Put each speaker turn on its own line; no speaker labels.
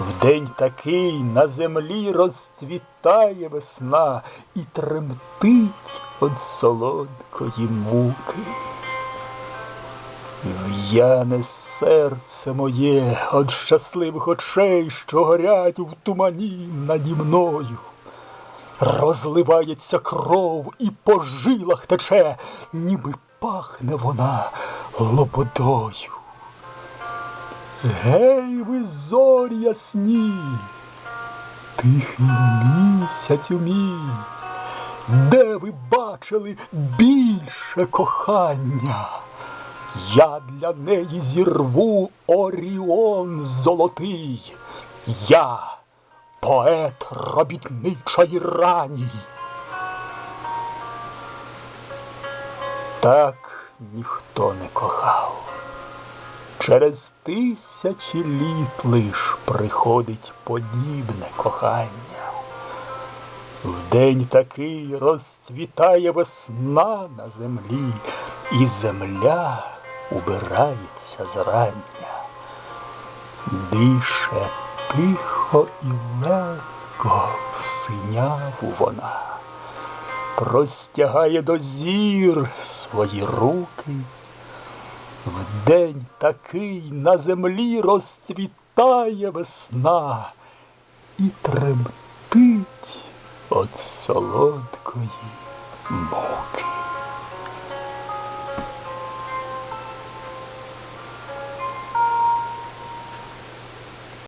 В день такий на землі розцвітає весна і тремтить од солодкої муки. В'яне серце моє од щасливих очей, що горять в тумані наді мною. Розливається кров і по жилах тече, ніби пахне вона лободою. Гей, ви зорі ясні, тихий місяцю мій, де ви бачили більше кохання? Я для неї зірву Оріон золотий, я поет робітничої рані. Так ніхто не кохав. Через тисячі літ лиш приходить подібне кохання. В день такий розцвітає весна на землі, і земля убирається зрання. Дише тихо і легко синяву вона, простягає до зір свої руки. В день такий на землі розцвітає весна і тремтить от солодкої муки.